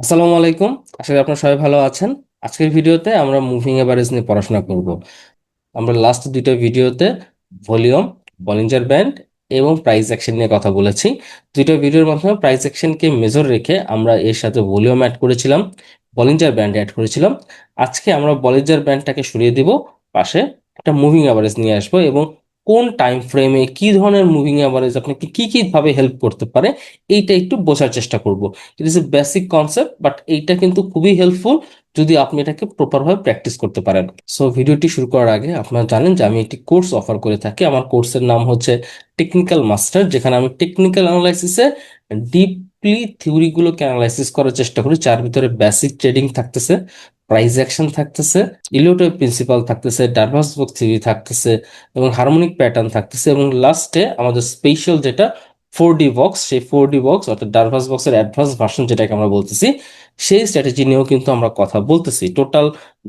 আসসালামু আলাইকুম। আশা করি আপনারা সবাই ভালো আছেন। আজকের ভিডিওতে আমরা মুভিং এভারেজ নিয়ে পড়াশোনা করব। আমরা লাস্ট দুটো ভিডিওতে ভলিউম বলিঞ্জার ব্যান্ড এবং প্রাইস অ্যাকশন নিয়ে কথা বলেছি। দুটো ভিডিওর মাধ্যমে প্রাইস অ্যাকশনকে মেজর রেখে আমরা এর সাথে ভলিউম অ্যাড করেছিলাম বলিঞ্জার ব্যান্ড অ্যাড করেছিলাম। আজকে আমরা বলিঞ্জার ব্যান্ডটাকে সরিয়ে দিব, পাশে একটা মুভিং অ্যাভারেজ নিয়ে আসব এবং কোন টাইম ফ্রেমে কি ধরনের মুভিং অ্যাভারেজ আপনাকে কি কি ভাবে হেল্প করতে পারে, এইটা একটু বোঝার চেষ্টা করব। It is a basic concept but এইটা কিন্তু খুবই হেল্পফুল যদি আপনি এটাকে প্রপারভাবে প্র্যাকটিস করতে পারেন। সো ভিডিওটি শুরু করার আগে আপনারা জানেন যে আমি একটি কোর্স অফার করে থাকি। আমার কোর্সের নাম হচ্ছে টেকনিক্যাল মাস্টার যেখানে আমি টেকনিক্যাল অ্যানালাইসিসে ডিপলি থিওরিগুলোকে অ্যানালাইসিস করার চেষ্টা করি, যার ভিতরে বেসিক ট্রেডিং থাকতেছে। প্রাইস অ্যাকশন থাকতেছে ইলিওটিভ প্রিন্সিপাল থাকতেছে ডারভাস বুক থিওরি থাকতেছে এবং হারমোনিক প্যাটার্ন থাকতেছে এবং লাস্টে আমাদের স্পেশাল যেটা ফোর ডি বক্স সেই ফোর ডি বক্স অর্থাৎ ডারভাস বক্সের অ্যাডভান্স ভার্সন যেটাকে আমরা বলতেছি, সেই স্ট্র্যাটেজি নিয়েও কিন্তু আমরা কথা বলতেছি। টোটাল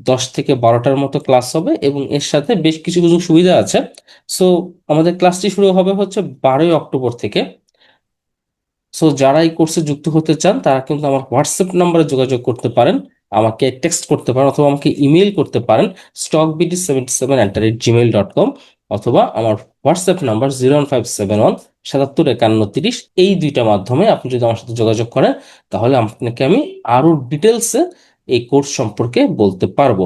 দশ থেকে বারোটার মতো ক্লাস হবে এবং এর সাথে বেশ কিছু কিছু সুবিধা আছে। সো আমাদের ক্লাসটি শুরু হবে হচ্ছে বারোই অক্টোবর থেকে। সো যারা এই কোর্সে যুক্ত হতে চান, তারা কিন্তু আমার হোয়াটসঅ্যাপ নাম্বারে যোগাযোগ করতে পারেন। আমাকে টেক্সট করতে পারেন অথবা আমাকে ইমেল করতে পারেন stock BD seventy seven at the rate Gmail dot com অথবা আমার WhatsApp number zero one five seven one সাতাত্তর একান্ন তিরিশ এই দুইটা মাধ্যমে আপনি যদি আমার সাথে যোগাযোগ করেন, তাহলে আপনাকে আমি আরও ডিটেলসে এই কোর্স সম্পর্কে বলতে পারব।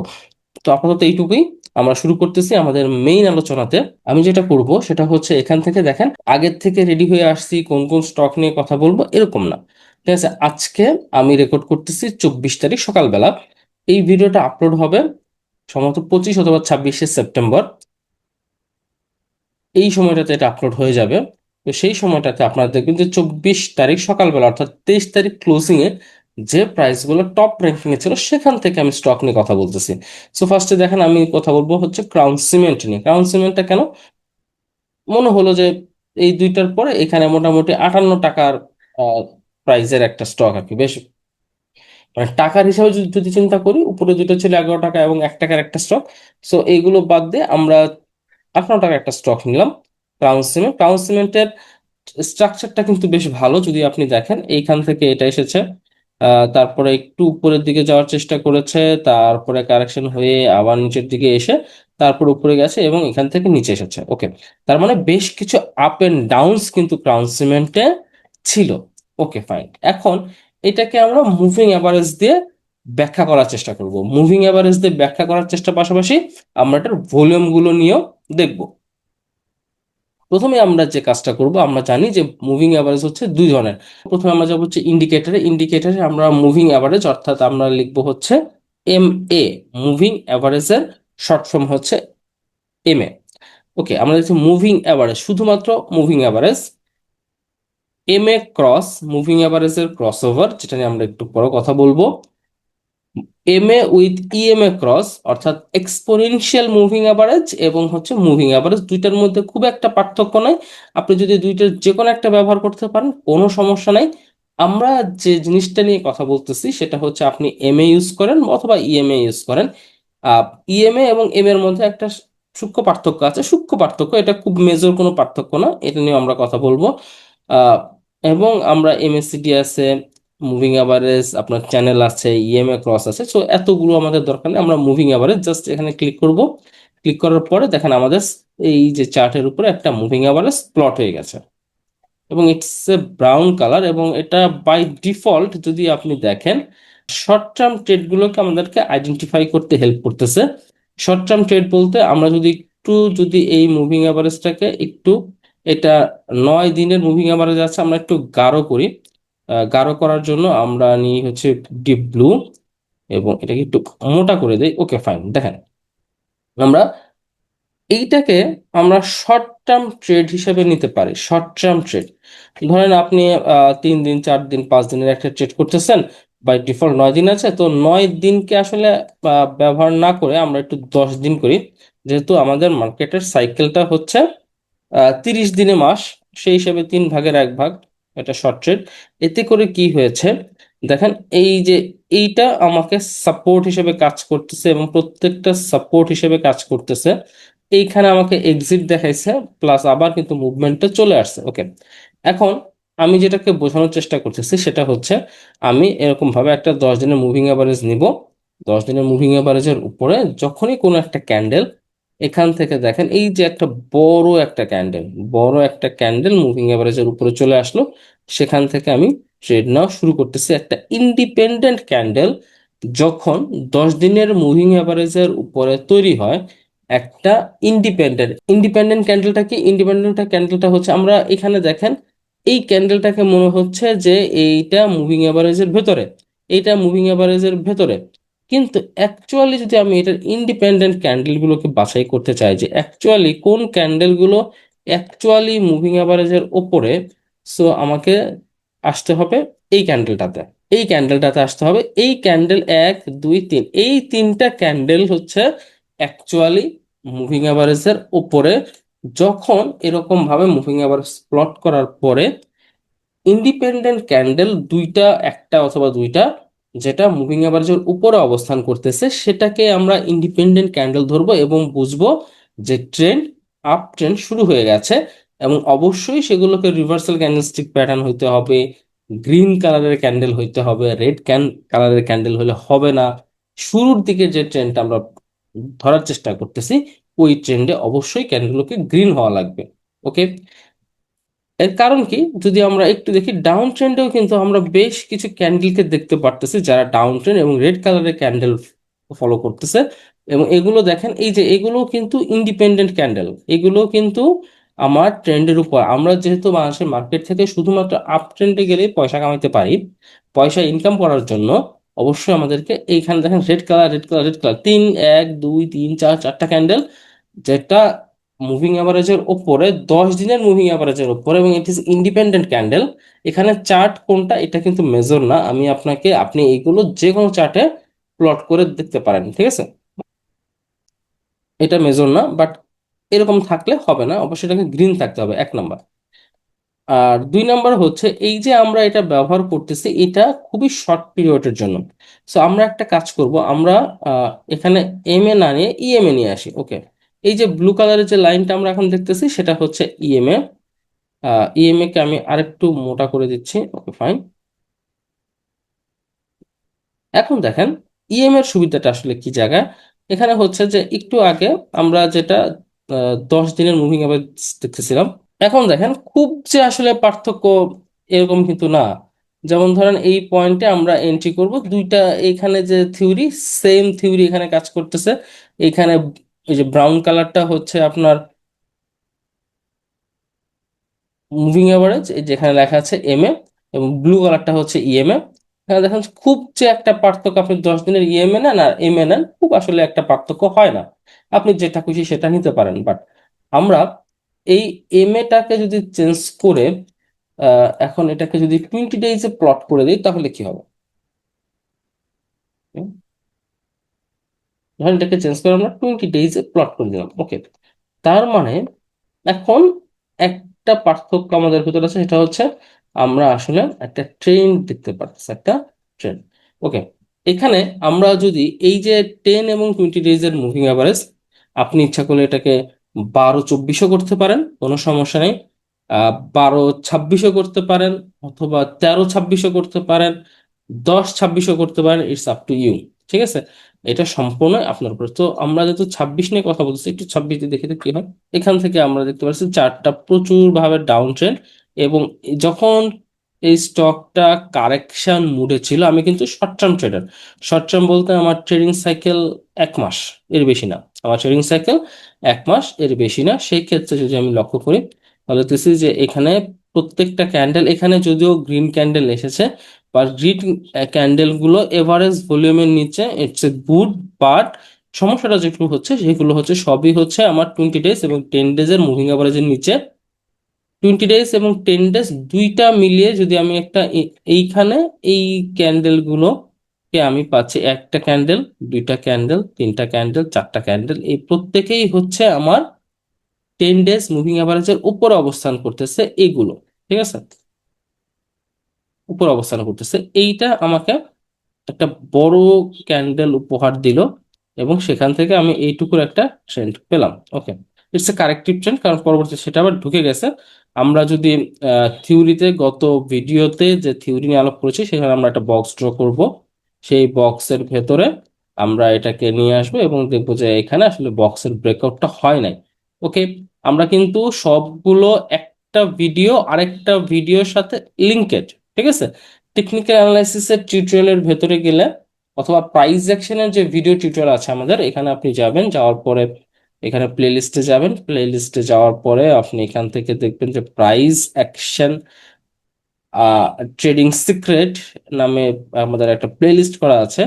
তো আপাতত এইটুকুই। আমরা শুরু করতেছি আমাদের মেইন আলোচনাতে। আমি যেটা করব সেটা হচ্ছে এখান থেকে দেখেন, আগের থেকে রেডি হয়ে আসছি, কোন কোন স্টক নিয়ে কথা বলব, এরকম না। ঠিক আছে, আজকে আমি রেকর্ড করতেছি চব্বিশ তারিখ সকালবেলা। এই ভিডিওটা আপলোড হবে সম্ভবত পঁচিশ অথবা ছাব্বিশে সেপ্টেম্বর। এই সময়টাতে এটা আপলোড হয়ে যাবে। তো সেই সময়টাতে আপনারা দেখবেন যে চব্বিশ তারিখ সকালবেলা অর্থাৎ তেইশ তারিখ ক্লোজিং এ যে প্রাইসগুলো টপ র্যাঙ্কিং এ ছিল, সেখান থেকে আমি স্টক নিয়ে কথা বলতেছি। সো ফার্স্টে দেখেন, আমি কথা বলব হচ্ছে ক্রাউন সিমেন্ট নিয়ে। ক্রাউন সিমেন্টটা কেন? মনে হলো যে এই দুইটার পরে এখানে মোটামুটি আটান্ন টাকার প্রাইসের একটা স্টক আর কি, বেশ। মানে টাকার হিসাবে যদি চিন্তা করি, উপরে দুটো ছিল এগারো টাকা এবং এক টাকার একটা স্টক সো এইগুলো বাদ দিয়ে আমরা আঠারো টাকার একটা স্টক নিলাম ক্রাউন সিমেন্ট ক্রাউন সিমেন্টের স্ট্রাকচারটা কিন্তু বেশ ভালো, যদি আপনি দেখেন। এইখান থেকে এটা এসেছে। তারপরে একটু উপরের দিকে যাওয়ার চেষ্টা করেছে। তারপরে কারেকশন হয়ে আবার নিচের দিকে এসে তারপর উপরে গেছে এবং এখান থেকে নিচে এসেছে। ওকে তার মানে বেশ কিছু আপ এন্ড ডাউনস কিন্তু ক্রাউন সিমেন্টে ছিল। ওকে ফাইন এখন এটাকে আমরা মুভিং অ্যাভারেজ দিয়ে ব্যাখ্যা করার চেষ্টা করব। মুভিং অ্যাভারেজ দিয়ে ব্যাখ্যা করার চেষ্টা পাশাপাশি আমরা এটার ভলিউমগুলো নিয়েও দেখব। প্রথমে আমরা যে কাজটা করব, আমরা জানি যে মুভিং অ্যাভারেজ হচ্ছে দুই ধরনের। প্রথমে আমরা যাব হচ্ছে ইন্ডিকেটরে ইন্ডিকেটরে আমরা মুভিং অ্যাভারেজ অর্থাৎ আমরা লিখব হচ্ছে এম এ মুভিং অ্যাভারেজের শর্ট ফর্ম হচ্ছে এম এ ওকে আমরা দেখছি মুভিং অ্যাভারেজ শুধুমাত্র moving average M A cross moving অ্যাভারেজের cross over যেটা নিয়ে আমরা একটু পরে কথা বলব। M A with EMA cross অর্থাৎ এক্সপোনেনশিয়াল মুভিং অ্যাভারেজ এবং হচ্ছে মুভিং অ্যাভারেজ দুইটার মধ্যে খুব একটা পার্থক্য নাই আপনি যদি দুইটার যে কোনো একটা ব্যবহার করতে পারেন, কোনো সমস্যা নাই। আমরা যে জিনিসটা নিয়ে কথা বলতেছি, সেটা হচ্ছে আপনি এম এ ইউজ করেন অথবা ইএমএ ইউজ করেন। ইএমএ এবং এম এর মধ্যে একটা সূক্ষ্ম পার্থক্য আছে। সূক্ষ্ম পার্থক্য, এটা খুব মেজর কোনো পার্থক্য না, এটা নিয়ে আমরা কথা বলব। এবং আমরা এমএসসিডি আছে মুভিং অ্যাভারেজ আপনার চ্যানেল আছে ইএমএ ক্রস আছে সো এতগুলো আমাদের দরকার নেই, আমরা মুভিং অ্যাভারেজ জাস্ট এখানে ক্লিক করব। ক্লিক করার পরে দেখেন আমাদের এই যে চার্টের উপরে একটা মুভিং অ্যাভারেজ প্লট হয়ে গেছে। এবং ইটস এ ব্রাউন কালার এবং এটা বাই ডিফল্ট যদি আপনি দেখেন শর্ট টার্ম ট্রেডগুলোকে আমাদেরকে আইডেন্টিফাই করতে হেল্প করতেছে। শর্ট টার্ম ট্রেড বলতে আমরা যদি একটু যদি এই মুভিং অ্যাভারেজটাকে একটু এটা নয় দিনের মুভিং অ্যাভারেজ আছে, আমরা একটু গাঢ় করি। গাঢ় করার জন্য আমরা নিই হচ্ছে ডিপ ব্লু এবং এটাকে একটু মোটা করে দেই। ওকে ফাইন দেখেন। আমরা এইটাকে আমরা শর্ট টার্ম ট্রেড হিসেবে নিতে পারি শর্ট টার্ম ট্রেড ধরেন আপনি তিন দিন, চার দিন, পাঁচ দিনের একটা ট্রেড করতেছেন বাই ডিফল্ট নয় দিন আছে, তো নয় দিনকে আসলে ব্যবহার না করে আমরা একটু দশ দিন করি। যেহেতু আমাদের মার্কেটের সাইকেলটা হচ্ছে তিরিশ দিনে মাস, সেই হিসেবে তিন ভাগের এক ভাগ, এটা শর্ট ট্রেড এতে করে কি হয়েছে? দেখেন, এই যে এইটা আমাকে সাপোর্ট হিসেবে কাজ করতেছে এবং প্রত্যেকটা সাপোর্ট হিসেবে কাজ করতেছে। এইখানে আমাকে এক্সিট দেখাইছে প্লাস আবার কিন্তু মুভমেন্টটা চলে আসছে ওকে এখন আমি যেটাকে বোঝানোর চেষ্টা করতেছি, সেটা হচ্ছে আমি এরকম ভাবে একটা দশ দিনের মুভিং অ্যাভারেজ নিব। দশ দিনের মুভিং অ্যাভারেজের উপরে যখনই কোনো একটা ক্যান্ডেল এখান থেকে দেখেন, এই যে একটা বড় একটা ক্যান্ডেল বড় একটা ক্যান্ডেল মুভিং অ্যাভারেজের উপরে চলে আসলো। সেখান থেকে আমি ট্রেড নেওয়া শুরু করতেছি একটা ইন্ডিপেন্ডেন্ট ক্যান্ডেল যখন দশ দিনের মুভিং অ্যাভারেজের উপরে তৈরি হয়, একটা ইন্ডিপেন্ডেন্ট ইন্ডিপেন্ডেন্ট ক্যান্ডেলটা কি? ইন্ডিপেন্ডেন্ট ক্যান্ডেলটা হচ্ছে, আমরা এখানে দেখেন, এই ক্যান্ডেলটাকে মনে হচ্ছে যে এইটা মুভিং অ্যাভারেজের ভেতরে, এইটা মুভিং অ্যাভারেজের ভেতরে। কিন্তু অ্যাকচুয়ালি যদি আমি এটার ইন্ডিপেন্ডেন্ট ক্যান্ডেলগুলোকে বাছাই করতে চাই যে অ্যাকচুয়ালি কোন ক্যান্ডেলগুলো অ্যাকচুয়ালি মুভিং অ্যাভারেজের ওপরে সো আমাকে আসতে হবে এই ক্যান্ডেলটাতে এই ক্যান্ডেলটাতে আসতে হবে। এই ক্যান্ডেল এক, দুই, তিন, এই তিনটা ক্যান্ডেল হচ্ছে অ্যাকচুয়ালি মুভিং অ্যাভারেজের ওপরে। যখন এরকম ভাবে মুভিং অ্যাভারেজ প্লট করার পরে ইন্ডিপেন্ডেন্ট ক্যান্ডেল দুইটা, একটা অথবা দুইটা যেটা মুভিং অ্যাভারেজের উপরে অবস্থান করতেছে, সেটাকে আমরা ইন্ডিপেন্ডেন্ট ক্যান্ডেল ধরবো এবং বুঝব যে ট্রেন্ড আপ ট্রেন্ড শুরু হয়ে গেছে এবং অবশ্যই সেগুলোকে রিভার্সাল ক্যান্ডেলস্টিক প্যাটার্ন হইতে হবে গ্রিন কালারের ক্যান্ডেল হইতে হবে রেড ক্যান কালারের ক্যান্ডেল হলে হবে না। শুরুর দিকে যে ট্রেন্ডটা আমরা ধরার চেষ্টা করতেছি, ওই ট্রেন্ডে অবশ্যই ক্যান্ডেলগুলোকে গ্রিন হওয়া লাগবে ওকে এর কারণ কি? যদি আমরা একটু দেখি ডাউন ট্রেন্ডেও কিন্তু আমরা বেশ কিছু ক্যান্ডেলকে দেখতে পারতেছি, যারা ডাউন ট্রেন্ড এবং রেড কালারের ক্যান্ডেল ফলো করতেছে। এবং এগুলো দেখেন, এই যে এগুলো কিন্তু ইন্ডিপেন্ডেন্ট ক্যান্ডেল এগুলো কিন্তু আমার ট্রেন্ডের উপর। আমরা যেহেতু বাংলাদেশের মার্কেট থেকে শুধুমাত্র আপ ট্রেন্ডে গেলে পয়সা কামাইতে পারি, পয়সা ইনকাম করার জন্য, অবশ্যই আমাদেরকে এইখানে দেখেন red colour red colour red colour তিন, এক, দুই, তিন, চার, চারটা ক্যান্ডেল যেটা মুভিং অ্যাভারেজের ওপরে দশ দিনের মুভিং অ্যাভারেজের ওপরে এবং ইট ইস ইন্ডিপেন্ডেন্ট ক্যান্ডেল এখানে চার্ট কোনটা এটা কিন্তু মেজর না, আমি আপনাকে, আপনি এইগুলো যে কোনো চার্টে প্লট করে দেখতে পারেন, ঠিক আছে? এটা মেজর না বাট এরকম থাকলে হবে না, অবশ্যই এটাকে গ্রিন থাকতে হবে, এক নাম্বার আর দুই নাম্বার হচ্ছে, এই যে আমরা এটা ব্যবহার করতেছি, এটা খুবই শর্ট পিরিয়ডের জন্য। সো আমরা একটা কাজ করব, আমরা এখানে এম এ না নিয়ে ইএম এ নিয়ে আসি ওকে এই যে ব্লু কালারের যে লাইনটা আমরা এখন দেখতেছি, সেটা হচ্ছে ইএমএ ইএমএ কে আমি আরেকটু মোটা করে দিচ্ছি। ওকে ফাইন এখন দেখেন ইএম এর সুবিধাটা আসলে কি জায়গায়? এখানে হচ্ছে যে একটু আগে আমরা যেটা দশ দিনের মুভিং অ্যাভারেজ দেখতেছিলাম, এখন দেখেন খুব যে আসলে পার্থক্য এরকম কিন্তু না। যেমন ধরেন এই পয়েন্টে আমরা এন্ট্রি করব, দুইটা এখানে যে থিওরি সেম থিওরি এখানে কাজ করতেছে। এখানে এই যে ব্রাউন কালারটা হচ্ছে আপনার মুভিং অ্যাভারেজ যেখানে লেখা আছে এম এ এবং ব্লু কালারটা হচ্ছে ইএমএ এখানে দেখেন খুব যে একটা পার্থক্য, আপনি দশ দিনের ইএমএ নেন আর এম এ নেন, খুব আসলে একটা পার্থক্য হয় না। আপনি যেটা খুশি সেটা নিতে পারেন বাট আমরা এই এম এটাকে যদি চেঞ্জ করে এখন এটাকে যদি টোয়েন্টি ডেইজে প্লট করে দিই, তাহলে কি হবে? ধরেন এটাকে চেঞ্জ করে আমরা টোয়েন্টি ডেইজে প্লট করে দিলাম ওকে তার মানে এখন একটা পার্থক্য আমাদের ভিতরে আছে, সেটা হচ্ছে আমরা আসলে একটা ট্রেন দেখতে পাচ্ছি একটা ট্রেন ওকে এখানে আমরা যদি এই যে টেন এবং টোয়েন্টি ডেজ এর মুভিং অ্যাভারেজ আপনি ইচ্ছা করলে এটাকে বারো চব্বিশও করতে পারেন, কোনো সমস্যা নেই। বারো ছাব্বিশও করতে পারেন অথবা তেরো ছাব্বিশও করতে পারেন, দশ ছাব্বিশও করতে পারেন ইটস আপ টু ইউ ঠিক আছে? এটা সম্পূর্ণ আপনার উপর। তো আমরা যেহেতু ছাব্বিশ নিয়ে কথা বলতেছি, একটু ছাব্বিশ দিয়ে দেখি কি হয়? এখান থেকে আমরা দেখতে পাচ্ছি চার্টটা প্রচুর ভাবে ডাউন ট্রেন্ড এবং যখন এই স্টকটা কারেকশন মুডে ছিল, আমি কিন্তু short term trader short term বলতে আমার ট্রেডিং সাইকেল এক মাস, এর বেশি না। আমার ট্রেডিং সাইকেল এক মাস, এর বেশি না। সেই ক্ষেত্রে যদি আমি লক্ষ্য করি, তাহলে যে এখানে প্রত্যেকটা ক্যান্ডেল এখানে যদিও গ্রিন ক্যান্ডেল এসেছে বা গ্রিন ক্যান্ডেলগুলো এভারেজ ভলিউমের নিচে ইটস এ গুড বাট সমস্যাটা যেগুলো হচ্ছে, সেগুলো হচ্ছে সবই হচ্ছে আমার টোয়েন্টি ডেজ এবং টেন ডেজের মুভিং অ্যাভারেজের নিচে। টোয়েন্টি ডেজ এবং টেন ডেজ দুইটা মিলিয়ে যদি আমি একটা এইখানে এই ক্যান্ডেল গুলোকে আমি পাচ্ছি, একটা ক্যান্ডেল দুইটা ক্যান্ডেল তিনটা ক্যান্ডেল চারটা ক্যান্ডেল এই প্রত্যেকেই হচ্ছে আমার টেন ডেজ মুভিং অ্যাভারেজের উপরে অবস্থান করতেছে এগুলো, ঠিক আছে? উপরে অবস্থান করতেছে। এইটা আমাকে একটা বড় ক্যান্ডেল উপহার দিল এবং সেখান থেকে আমি এইটুকুর একটা ট্রেন্ড পেলাম। Okay it's a corrective trend কারণ পরবর্তী সেটা আবার ঢুকে গেছে। আমরা যদি থিওরিতে গত ভিডিওতে যে থিওরি নিয়ে আলোপ করেছি, সেখানে আমরা একটা বক্স ড্র করব। সেই বক্সের ভেতরে আমরা এটাকে নিয়ে আসব এবং দেখব যে এখানে আসলে বক্সের ব্রেকআউটটা হয় নাই। ওকে আমরা কিন্তু সবগুলো একটা ভিডিও আরেকটা ভিডিওর সাথে লিঙ্কেড ঠিক আছে? টেকনিক্যাল অ্যানালাইসিসের টিউটোরিয়ালের ভেতরে গেলে অথবা প্রাইস অ্যাকশনের যে ভিডিও টিউটোরিয়াল আছে আমাদের, এখানে আপনি যাবেন, যাওয়ার পরে এখানে প্লে লিস্টে যাবেন। প্লে লিস্টে যাওয়ার পরে আপনি এখান থেকে দেখবেন যে প্রাইস অ্যাকশন ট্রেডিং সিক্রেট নামে আমাদের একটা প্লে লিস্ট করা আছে।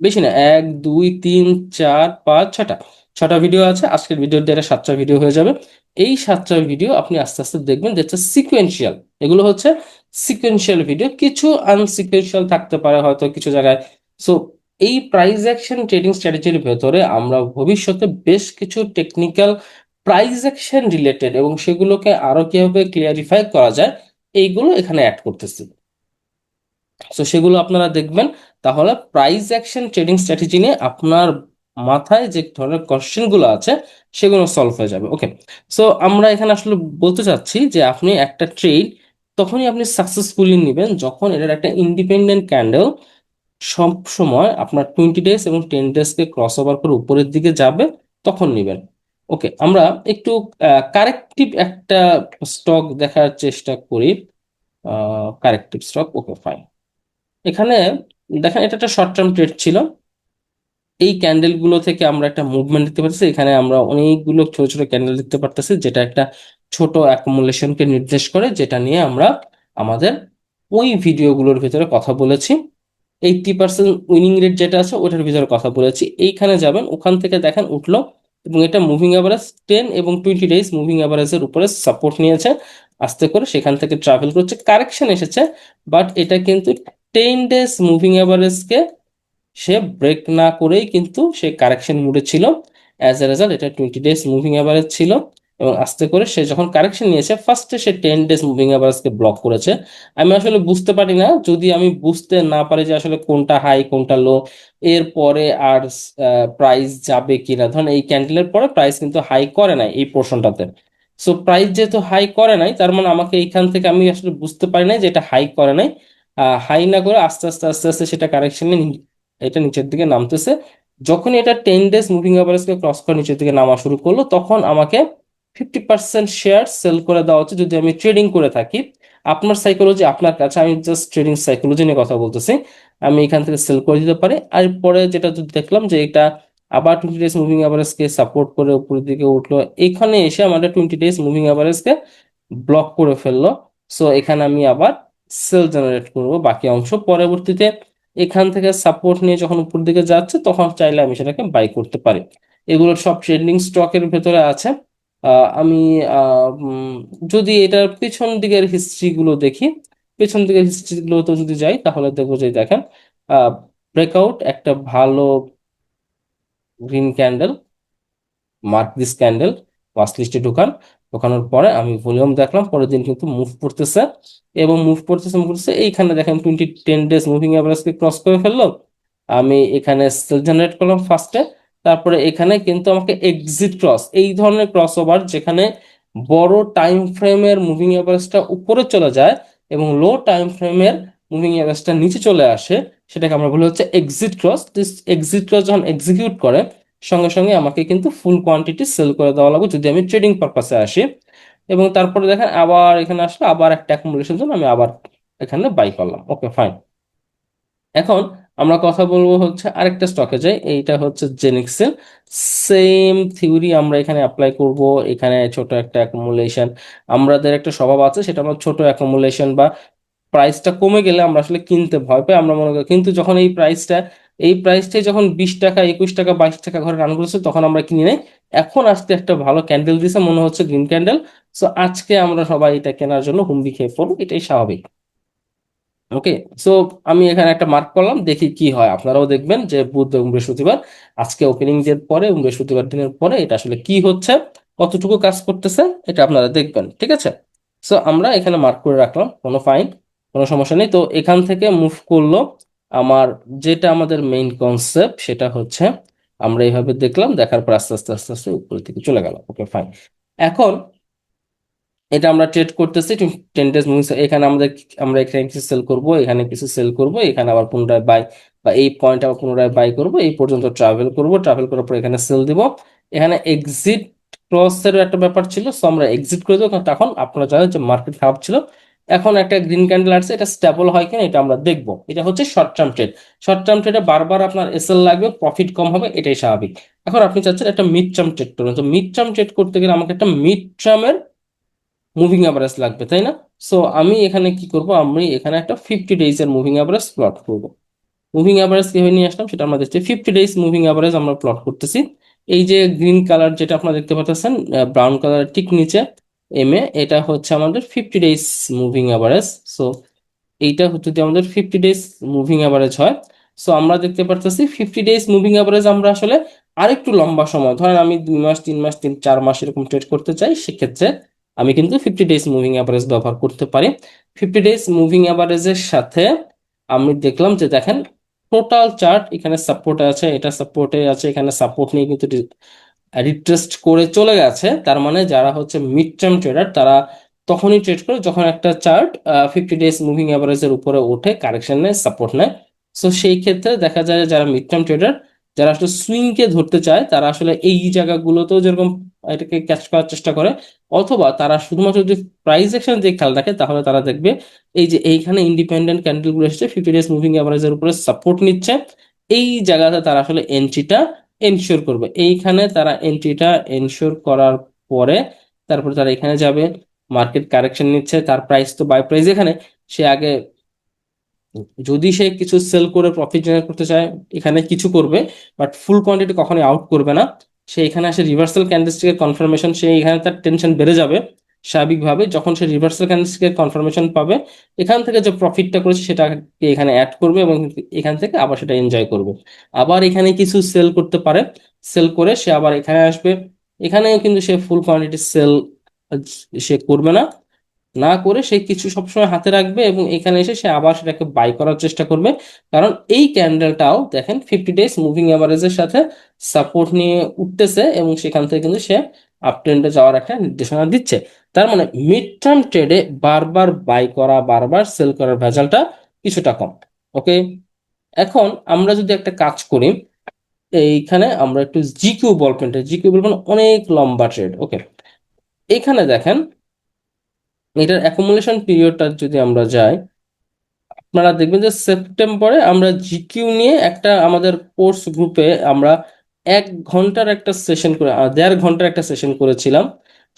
বেশি না, এক, দুই, তিন, চার, পাঁচ, ছটা। ছটা ভিডিও আছে, আজকের ভিডিওর দ্বারা সাতটা ভিডিও হয়ে যাবে। এই সাতটা ভিডিও আপনি আস্তে আস্তে দেখবেন যে হচ্ছে সিকোয়েন্সিয়াল এগুলো হচ্ছে সিকোয়েন্সিয়াল ভিডিও কিছু আনসিকোয়েন্সিয়াল থাকতে পারে হয়তো কিছু জায়গায়। সো এই প্রাইস অ্যাকশন ট্রেডিং স্ট্র্যাটেজির ভেতরে আমরা ভবিষ্যতে বেশ কিছু টেকনিক্যাল প্রাইস অ্যাকশন রিলেটেড এবং সেগুলোকে আরও কীভাবে ক্লিয়ারিফাই করা যায়, এইগুলো এখানে অ্যাড করতেছি। সো সেগুলো আপনারা দেখবেন। তাহলে প্রাইস অ্যাকশন ট্রেডিং স্ট্র্যাটেজি নিয়ে আপনার মাথায় যে ধরনের কোশ্চেনগুলো আছে, সেগুলো সলভ হয়ে যাবে। ওকে সো আমরা এখানে আসলে বলতে চাচ্ছি যে আপনি একটা ট্রেড তখনই আপনি সাকসেসফুলি নেবেন যখন এটার একটা ইন্ডিপেন্ডেন্ট ক্যান্ডেল সব সময় আপনার টোয়েন্টি ডেজ এবং টেন ডেজকে ক্রস ওভার করে উপরের দিকে যাবে, তখন নেবেন। ওকে আমরা একটু কারেক্টিভ একটা স্টক দেখার চেষ্টা করি। কারেক্টিভ স্টক ওকে ফাইন এখানে দেখেন এটা একটা শর্ট টার্ম ট্রেড ছিল। এই ক্যান্ডেলগুলো থেকে আমরা একটা মুভমেন্ট দেখতে পাচ্ছি। এখানে আমরা অনেকগুলো ছোট ছোট ক্যান্ডেল দেখতে পারতেছি, যেটা একটা ছোট অ্যাকুমুলেশনকে নির্দেশ করে, যেটা নিয়ে আমরা আমাদের ওই ভিডিওগুলোর ভিতরে কথা বলেছি। এইটটি পার্সেন্ট উইনিং রেট যেটা আছে, ওটার ভিতরে কথা বলেছি। এইখানে যাবেন, ওখান থেকে দেখেন উঠল এবং এটা মুভিং অ্যাভারেজ টেন এবং টোয়েন্টি ডেজ মুভিং অ্যাভারেজের উপরে সাপোর্ট নিয়েছে। আস্তে করে সেখান থেকে ট্রাভেল করছে কারেকশন এসেছে বাট এটা কিন্তু টেন ডেজ মুভিং অ্যাভারেজকে সে ব্রেক না করেই কিন্তু সে কারেকশন মুডে ছিল। অ্যাজ এ রেজাল্ট এটা টোয়েন্টি ডেজ মুভিং অ্যাভারেজ ছিল। এবং আস্তে করে সে যখন কারেকশন নিয়েছে ফার্স্টে সে টেন ডেজ মুভিং অ্যাভারেজকে ব্লক করেছে। আমি আসলে বুঝতে পারি না, যদি আমি বুঝতে না পারি যে আসলে কোনটা হাই কোনটা লো এরপরে আর প্রাইস যাবে কিনা। ধরুন এই ক্যান্ডেলের পরে প্রাইস কিন্তু হাই করে নাই এই পোর্শনটাতে সো প্রাইস যেহেতু হাই করে নাই, তার মানে আমাকে এইখান থেকে আমি আসলে বুঝতে পারি নাই যে এটা হাই করে নাই। হাই না করে আস্তে আস্তে আস্তে আস্তে সেটা কারেকশনে এটা নিচের দিকে নামতেছে। যখন এটা টেন ডেজ মুভিং অ্যাভারেজকে ক্রস করে নিচের দিকে নামা শুরু করল, তখন আমাকে ফিফটি পার্সেন্ট শেয়ার সেল করে দেওয়া হচ্ছে যদি আমি ট্রেডিং করে থাকি। আপনার সাইকোলজি আপনার কাছে আমি জাস্ট ট্রেডিং সাইকোলজি নিয়ে কথা বলতেছি। আমি এখান থেকে সেল করে দিতে পারি। আর পরে যেটা যদি দেখলাম যে এটা আবার টোয়েন্টি ডেজ মুভিং অ্যাভারেজকে সাপোর্ট করে উপরের দিকে উঠল, এখানে এসে আমাদের টোয়েন্টি ডেজ মুভিং অ্যাভারেজকে ব্লক করে ফেলল। সো এখানে আমি আবার সেল জেনারেট করব বাকি অংশ। পরবর্তীতে এখান থেকে সাপোর্ট নিয়ে যখন উপর দিকে যাচ্ছে, তখন চাইলে আমি সেটাকে বাই করতে পারি। এগুলো সব ট্রেন্ডিং স্টকের ভেতরে আছে। আমি যদি এটার পেছন দিকের হিস্ট্রি গুলো দেখি, পেছন দিকের হিস্ট্রি গুলো তো যদি যাই, তাহলে দেখব যে দেখেন ব্রেকআউট একটা ভালো green candle mark this candle watch লিস্টে ঢুকান, ঢোকানোর পরে আমি ভলিউম দেখলাম, পরের দিন কিন্তু মুভ করতেছে, এবং মুভ করতেছে মুভ করতেছে, এইখানে দেখেন টোয়েন্টি টেন ডেজ মুভিং অ্যাভারেজকে ক্রস করে ফেলল, আমি এখানে সেল জেনারেট করলাম ফার্স্টে তারপরে এখানে কিন্তু আমাকে এক্সিট ক্রস এই ধরনের ক্রস ওভার যেখানে বড় টাইম ফ্রেমের মুভিং অ্যাভারেজটা উপরে চলে যায় এবং লো টাইম ফ্রেমের মুভিং অ্যাভারেজটা নিচে চলে আসে, সেটাকে আমরা বলি হচ্ছে exit cross this exit cross যখন এক্সিকিউট করে, সঙ্গে সঙ্গে আমাকে কিন্তু ফুল কোয়ান্টিটি সেল করে দেওয়া লাগবে যদি আমি ট্রেডিং পারপাসে আসি। এবং তারপরে দেখেন আবার এখানে আসলে, আবার একটা অ্যাকুমুলেশন জন্য আমি আবার এখানে বাই করলাম। ওকে ফাইন এখন আমরা কথা বলব হচ্ছে আরেকটা স্টকে যাই এইটা হচ্ছে জেনিক্সেল সেম থিওরি আমরা এখানে অ্যাপ্লাই করব। এখানে ছোট একটা অ্যাকুমুলেশন আমাদের একটা স্বভাব আছে, সেটা আমরা ছোট অ্যাকুমুলেশন বা প্রাইসটা কমে গেলে আমরা আসলে কিনতে ভয় পাই। আমরা মনে করি, কিন্তু যখন এই প্রাইসটা এই প্রাইসটাই যখন বিশ টাকা, একুশ টাকা, বাইশ টাকা ঘরে রান করেছে, তখন আমরা কিনি নাই। এখন আজকে একটা ভালো ক্যান্ডেল দিছে, মনে হচ্ছে গ্রিন ক্যান্ডেল সো আজকে আমরা সবাই এটা কেনার জন্য হুমড়ি খেয়ে পড়ব, এটাই স্বাভাবিক। ওকে সো আমি এখানে একটা মার্ক করলাম, দেখি কি হয়। আপনারাও দেখবেন যে বুধ এবং বৃহস্পতিবার, আজকে ওপেনিং ডের পরে এবং বৃহস্পতিবার দিনের পরে এটা আসলে কি হচ্ছে, কতটুকু কাজ করতেছে, এটা আপনারা দেখবেন, ঠিক আছে? সো আমরা এখানে মার্ক করে রাখলাম, কোনো ফাইন কোনো সমস্যা নেই। তো এখান থেকে মুভ করল, আমার যেটা আমাদের মেইন কনসেপ্ট সেটা হচ্ছে, আমরা এইভাবে দেখলাম, দেখার পর আস্তে আস্তে আস্তে আস্তে উপরের দিকে চলে গেল ওকে ফাইন এখন এটা আমরা ট্রেড করতেছি টেন ডেজ মুভিং এখানে আমাদের আমরা এখানে কিছু সেল করব, এখানে কিছু সেল করব, এখানে আবার পুনরায় বাই বা এই পয়েন্ট আবার পুনরায় বাই করব, এই পর্যন্ত ট্রাভেল করব ট্রাভেল করার পর এখানে সেল দিব। এখানে এক্সিট ক্রসের একটা ব্যাপার ছিল সো আমরা এক্সিট করে দেবো তখন আপনারা জানেন যে মার্কেট খারাপ ছিল। এখন একটা গ্রিন ক্যান্ডেল আসছে, এটা স্টেবল হয় কিনা এটা আমরা দেখব। এটা হচ্ছে short term trade short term ট্রেডে বারবার আপনার এসএল লাগবে প্রফিট কম হবে, এটাই স্বাভাবিক। এখন আপনি চাচ্ছেন একটা মিড টার্ম ট্রেড করুন। তো মিড টার্ম ট্রেড করতে গেলে আমাকে একটা মিড টার্মের মুভিং অ্যাভারেজ লাগবে, তাই না? সো আমি এখানে কি করব? আমি এখানে একটা ফিফটি ডেইজ এর মুভিং অ্যাভারেজ প্লট করব। মুভিং অ্যাভারেজ কীভাবে নিয়ে আসলাম? সেটা আমরা দেখছি। ফিফটি ডেজ মুভিং অ্যাভারেজ আমরা প্লট করতেছি। এই যে গ্রিন কালার যেটা আপনারা দেখতে পাচ্ছেন ব্রাউন কালারের ঠিক নিচে এম এ, এটা হচ্ছে আমাদের fifty days moving average so এইটা হচ্ছে যদি আমাদের ফিফটি ডেজ মুভিং অ্যাভারেজ হয় সো আমরা দেখতে পারতেছি ফিফটি ডেজ মুভিং অ্যাভারেজ আমরা আসলে আরেকটু লম্বা সময়, ধরেন আমি দুই মাস, তিন মাস, তিন, চার মাস এরকম ট্রেড করতে চাই, সেক্ষেত্রে আমি কিন্তু ফিফটি ডেজ মুভিং অ্যাভারেজ ব্যবহার করতে পারি। ফিফটি ডেজ মুভিং অ্যাভারেজের সাথে আমি দেখলাম যে দেখেন টোটাল চার্ট এখানে সাপোর্টে আছে, এটা সাপোর্টে আছে, এখানে সাপোর্ট নিয়ে কিন্তু রিট্রেস্ট করে চলে গেছে। তার মানে যারা হচ্ছে মিড টার্ম ট্রেডার তারা তখনই ট্রেড করে যখন একটা চার্ট ফিফটি ডেজ মুভিং অ্যাভারেজের উপরে ওঠে কারেকশন নেয় সাপোর্ট নেয়। সো সেই ক্ষেত্রে দেখা যায় যারা মিড টার্ম ট্রেডার যারা আসলে সুইংকে ধরতে চায়, তারা আসলে এই জায়গাগুলোতেও যেরকম এটাকে ক্যাচ করার চেষ্টা করে অথবা তারা শুধুমাত্র যদি প্রাইস অ্যাকশন দিয়ে খেয়াল রাখে, তাহলে তারা দেখবে এই যে এইখানে ইন্ডিপেন্ডেন্ট ক্যান্ডেলগুলো এসেছে ফিফটি ডেজ মুভিং অ্যাভারেজের উপরে সাপোর্ট নিচ্ছে। এই জায়গাতে তারা আসলে এন্ট্রিটা এনশিওর করবে। এইখানে তারা এন্ট্রিটা এনশিওর করার পরে তারপরে তারা এখানে যাবে মার্কেট কারেকশন নিচ্ছে, তার প্রাইস তো বাই প্রাইস এখানে। সে আগে যদি সে কিছু সেল করে প্রফিট জেনারেট করতে চায়, এখানে কিছু করবে বাট ফুল কোয়ান্টিটি কখনোই আউট করবে না। সে এখানে আসে রিভার্সাল ক্যান্ডেলস্টিকের কনফার্মেশন সে এখানে তার টেনশন বেড়ে যাবে স্বাভাবিকভাবে। যখন সে রিভার্সাল ক্যান্ডেলস্টিকের কনফার্মেশন পাবে, এখান থেকে যে প্রফিটটা করেছে সেটাকে এখানে অ্যাড করবে এবং এখান থেকে আবার সেটা এনজয় করবে। আবার এখানে কিছু সেল করতে পারে। সেল করে সে আবার এখানে আসবে। এখানেও কিন্তু সে ফুল কোয়ান্টিটি সেল সে করবে না। না করে সে কিছু সবসময় হাতে রাখবে এবং এখানে এসে সে আবার সেটাকে বাই করার চেষ্টা করবে। কারণ এই ক্যান্ডেলটাও দেখেন ফিফটি ডেজ মুভিং অ্যাভারেজের সাথে সাপোর্ট নিয়ে উঠতেছে এবং সেখান থেকে কিন্তু সে আপ ট্রেন্ডে যাওয়ার একটা নির্দেশনা দিচ্ছে। তার মানে মিড টার্ম ট্রেডে বারবার বাই করা, বারবার সেল করার ভেজালটা কিছুটা কম ওকে এখন আমরা যদি একটা কাজ করি, এইখানে আমরা একটু জিকিউ বল পেনটা জিকিউ বল পেন অনেক লম্বা ট্রেড ওকে এখানে দেখেন, এটার অ্যাকুমুলেশন পিরিয়ডটা যদি আমরা যাই, আপনারা দেখবেন যে সেপ্টেম্বরে আমরা জিকিউ নিয়ে একটা আমাদের কোর্স গ্রুপে আমরা এক ঘণ্টার একটা সেশন করে দেড় ঘণ্টার একটা সেশন করেছিলাম।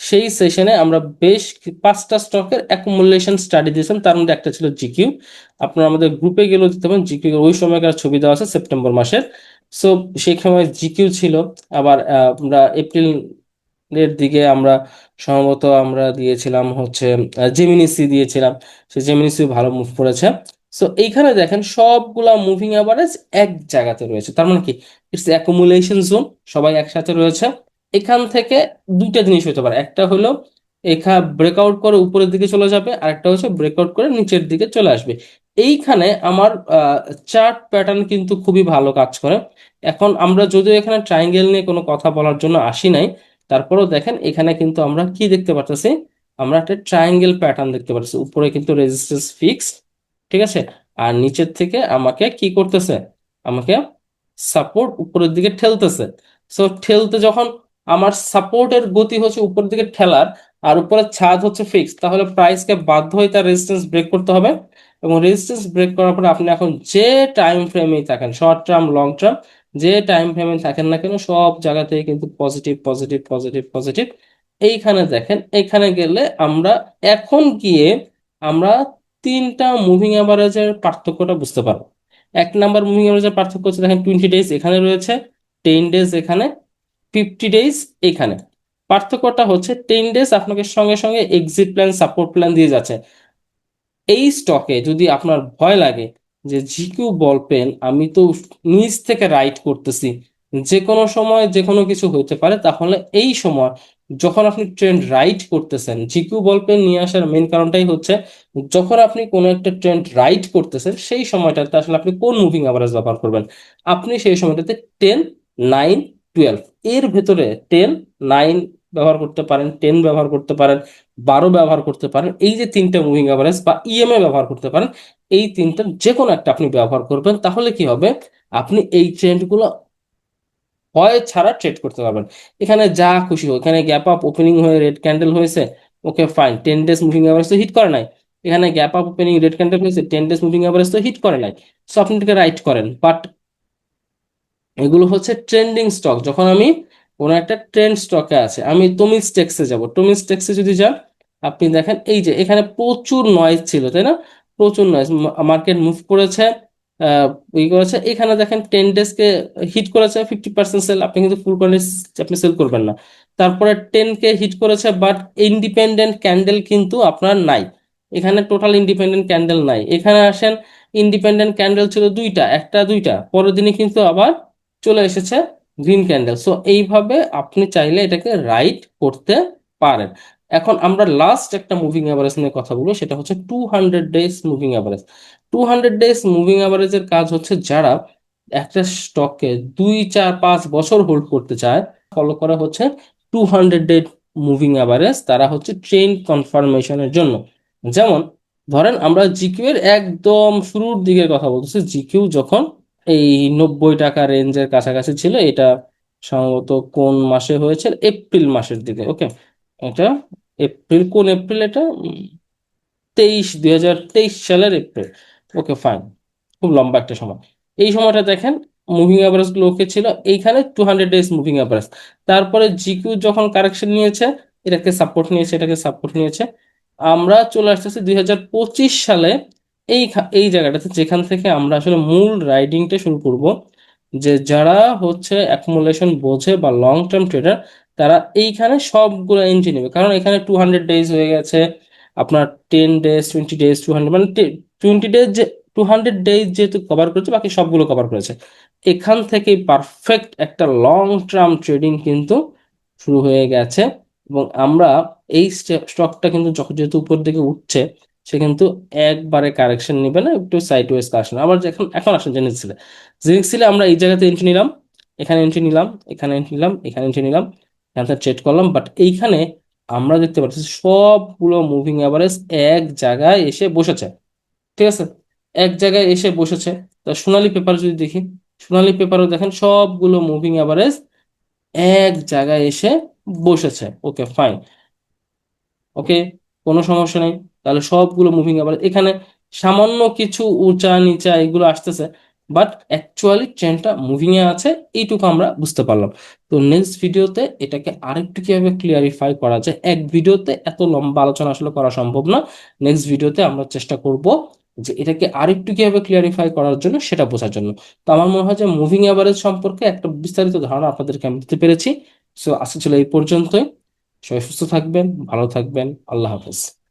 সেই সেশনে আমরা বেশ পাঁচটা স্টকের অ্যাকুমুলেশন স্টাডি দিয়েছিলাম। তার মধ্যে একটা ছিল জিকিউ আপনারা আমাদের গ্রুপে গেলেও দিতে পারেন জিকিউ ওই সময়কার ছবি দেওয়া আছে সেপ্টেম্বর মাসের। সো সেই সময় জিকিউ ছিল। আবার আমরা এপ্রিল এর দিকে আমরা সম্ভবত আমরা দিয়েছিলাম হচ্ছে জেমিনিসি দিয়েছিলাম। সে জেমিনিসি ভালো মুভ করেছে। সো এইখানে দেখেন সবগুলা মুভিং অ্যাভারেজ এক জায়গাতে রয়েছে। তার মানে কি? ইটস অ্যাকুমুলেশন জোন সবাই একসাথে রয়েছে। এখান থেকে দুইটা জিনিস হতে পারে। একটা হলো, এখা ব্রেকআউট করে উপরের দিকে চলে যাবে আর একটা হচ্ছে ব্রেকআউট করে নিচের দিকে চলে আসবে। এইখানে আমার চার্ট প্যাটার্ন কিন্তু খুবই ভালো কাজ করে। এখন আমরা যদিও এখানে ট্রায়াঙ্গেল নিয়ে কোনো কথা বলার জন্য আসি নাই, তারপরেও দেখেন এখানে কিন্তু আমরা কি দেখতে পারতেছি? আমরা একটা ট্রায়াঙ্গেল প্যাটার্ন দেখতে পারতেছি। উপরে কিন্তু রেজিস্ট্যান্স ফিক্স ঠিক আছে? আর নিচের থেকে আমাকে কি করতেছে? আমাকে সাপোর্ট উপরের দিকে ঠেলতেছে। সো ঠেলতে যখন আমার সাপোর্টের গতি হচ্ছে উপরের দিকে ঠেলার, আর উপরের ছাদ হচ্ছে ফিক্স তাহলে প্রাইসকে বাধ্য হয়ে তার রেজিস্ট্যান্স ব্রেক করতে হবে। এবং রেজিস্ট্যান্স ব্রেক করার পরে আপনি এখন যে টাইম ফ্রেমেই থাকেন শর্ট টার্ম লং টার্ম যে টাইম ফ্রেমে থাকেন না কেন, সব জায়গাতেই কিন্তু পজিটিভ পজিটিভ পজিটিভ পজিটিভ এইখানে দেখেন, এখানে গেলে আমরা এখন গিয়ে আমরা তিনটা মুভিং অ্যাভারেজের পার্থক্যটা বুঝতে পারব এক নাম্বার মুভিং অ্যাভারেজের পার্থক্য হচ্ছে দেখেন টোয়েন্টি ডেজ এখানে রয়েছে টেন ডেজ এখানে ফিফটি ডেজ এখানে। পার্থক্যটা হচ্ছে টেন ডেজ আপনাকে সঙ্গে সঙ্গে এক্সিট প্ল্যান সাপোর্ট প্ল্যান দিয়ে যাচ্ছে। এই স্টকে যদি আপনার ভয় লাগে যে জিকিউ বল পেন আমি তো নিচ থেকে রাইট করতেছি যে কোনো সময় যে কোনো কিছু হতে পারে, তাহলে এই সময় যখন আপনি ট্রেন্ড রাইট করতেছেন জিকিউ বল পেন নিয়ে আসার মেন কারণটাই হচ্ছে, যখন আপনি কোনো একটা ট্রেন্ড রাইট করতেছেন, সেই সময়টাতে আসলে আপনি কোন মুভিং অ্যাভারেজ ব্যবহার করবেন? আপনি সেই সময়টাতে টেন নাইন টুয়েলভ এর ভেতরে টেন নাইন ব্যবহার করতে পারেন টেন ব্যবহার করতে পারেন, বারো ব্যবহার করতে পারেন, এই যে তিনটা মুভিং অ্যাভারেজ বা ইএমএ ব্যবহার করতে পারেন, এই তিনটা যে কোনো একটা আপনি ব্যবহার করবেন, তাহলে কি হবে? আপনি এই ট্রেন্ডগুলো ভয় ছাড়া ট্রেড করতে পারবেন। এখানে যা খুশি হোক, এখানে গ্যাপ আপ ওপেনিং হয়ে রেড ক্যান্ডেল হয়েছে okay fine ten days moving average তো হিট করে নাই। এখানে gap up opening red candle হয়েছে টেন ডেজ মুভিং অ্যাভারেজ তো হিট করে নাই। সো আপনি এটাকে রাইট করেন বাট এগুলো হচ্ছে ট্রেন্ডিং স্টক যখন আমি কোনো একটা ট্রেন্ড স্টকে আছে, আমি টমিক্স টেক্সে যাব। টমিক্স টেক্সে যদি যান, আপনি দেখেন, এই যে এখানে প্রচুর নয়েজ ছিল, তাই না? প্রচুর নয়েজ মার্কেট মুভ করেছে। ই করেছে। এখানে দেখেন টেন ডেজকে হিট করেছে ফিফটি পার্সেন্ট সেল আপনি কিন্তু ফুল কোয়ান্টিটি আপনি সেল করবেন না। তারপরে টেন কে হিট করেছে বাট ইন্ডিপেন্ডেন্ট ক্যান্ডেল কিন্তু আপনার নাই। এখানে টোটাল ইন্ডিপেন্ডেন্ট ক্যান্ডেল নাই। এখানে আসেন ইন্ডিপেন্ডেন্ট ক্যান্ডেল ছিল দুইটা, একটা দুইটা। পরের দিনে কিন্তু আবার চলে এসেছে গ্রিন ক্যান্ডেল সো এইভাবে আপনি চাইলে এটাকে রাইট করতে পারেন। এখন আমরা লাস্ট একটা মুভিং অ্যাভারেজ নিয়ে কথা বলব, সেটা হচ্ছে two hundred days moving average two hundred days moving অ্যাভারেজের কাজ হচ্ছে যারা একটা স্টককে দুই, চার, পাঁচ বছর হোল্ড করতে চায় ফলো করা হচ্ছে two hundred day moving average তারা হচ্ছে ট্রেন কনফার্মেশনের জন্য। যেমন ধরেন আমরা জিকিউ এর একদম শুরুর দিকের কথা বলতেছি জিকিউ যখন এই নব্বই টাকা রেঞ্জের কাছাকাছি ছিল, এটা সম্ভবত কোন মাসে হয়েছে? এপ্রিল মাসের দিকে ওকে এটা এপ্রিল কোন এপ্রিল এটা? তেইশ, দুই সালের এপ্রিল ওকে ফাইন খুব লম্বা একটা সময়। এই সময়টা দেখেন মুভিং অ্যাভারেজগুলো ওকে ছিল এইখানে two hundred days moving average তারপরে জিকিউ যখন কারেকশন নিয়েছে, এটাকে সাপোর্ট নিয়েছে, এটাকে সাপোর্ট নিয়েছে, আমরা চলে আসতেছি দুই হাজার পঁচিশ সালে এই এই জায়গাটাতে যেখান থেকে আমরা আসলে মূল রাইডিংটা শুরু করব, যে যারা হচ্ছে অ্যাকুমুলেশন বোঝে বা লং টার্ম ট্রেডার তারা এইখানে সবগুলো এন্ট্রি নেবে। কারণ এখানে টু হান্ড্রেড ডেজ হয়ে গেছে, আপনার ten days twenty days two hundred মানে টোয়েন্টি ডেজ যে টু হান্ড্রেড ডেজ যেহেতু কভার করেছে, বাকি সবগুলো কভার করেছে। এখান থেকে পারফেক্ট একটা লং টার্ম ট্রেডিং কিন্তু শুরু হয়ে গেছে। এবং আমরা এই স্টকটা কিন্তু যখন যেহেতু উপর দিকে উঠছে, সে কিন্তু একবারে কারেকশন নেবে না, একটু সাইড ওয়েজ আসবে। আবার এখন এখন আসেন জেনেক্স সিলে জেনেক্স সিলে আমরা এই জায়গাতে এন্ট্রি নিলাম, এখানে এন্ট্রি নিলাম, এখানে এন্ট্রি নিলাম, এখানে এন্ট্রি নিলাম, এখানে ট্রেড করলাম। বাট এইখানে আমরা দেখতে পাচ্ছি সবগুলো মুভিং অ্যাভারেজ এক জায়গায় এসে বসেছে। ঠিক আছে? এক জায়গায় এসে বসেছে। তা সোনালী পেপার যদি দেখি, সোনালী পেপারও দেখেন সবগুলো মুভিং অ্যাভারেজ এক জায়গায় এসে বসেছে। ওকে ফাইন ওকে কোনো সমস্যা নেই। তাহলে সবগুলো মুভিং অ্যাভারেজ এখানে সামান্য কিছু উঁচা নিচা এগুলো আসতেছে বাট অ্যাকচুয়ালি ট্রেনটা মুভিং এ আছে, এইটুকু আমরা বুঝতে পারলাম। তো নেক্সট ভিডিওতে এটাকে আরেকটু কীভাবে ক্লিয়ারিফাই করা যায়? এক ভিডিওতে এত লম্বা আলোচনা আসলে করা সম্ভব না। নেক্সট ভিডিওতে আমরা চেষ্টা করব যে এটাকে আরেকটু কীভাবে ক্লিয়ারিফাই করার জন্য সেটা বোঝার জন্য। তো আমার মনে হয় যে মুভিং অ্যাভারেজ সম্পর্কে একটা বিস্তারিত ধারণা আপনাদেরকে আমি দিতে পেরেছি। সো আজকে ছিল এই পর্যন্তই। সবাই সুস্থ থাকবেন, ভালো থাকবেন। আল্লাহ হাফেজ।